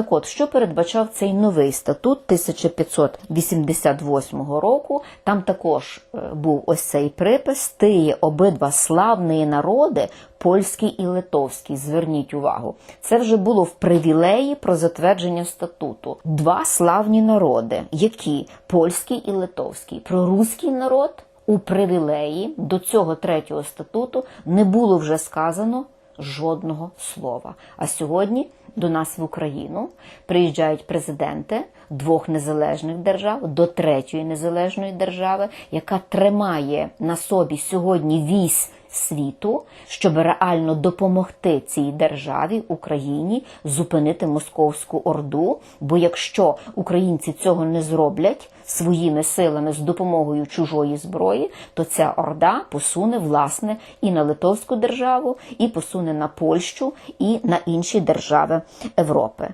Так от, що передбачав цей новий статут 1588 року? Там також е, був ось цей припис: ти обидва славні народи, польський і литовський. Зверніть увагу, це вже було в привілеї про затвердження статуту. Два славні народи, які польський і литовський, про руський народ у привілеї до цього третього статуту не було вже сказано жодного слова. А сьогодні до нас в Україну приїжджають президенти двох незалежних держав до третьої незалежної держави, яка тримає на собі сьогодні вісь світу, щоб реально допомогти цій державі Україні зупинити московську орду. Бо якщо українці цього не зроблять своїми силами з допомогою чужої зброї, то ця орда посуне власне і на Литовську державу, і посуне на Польщу, і на інші держави Європи.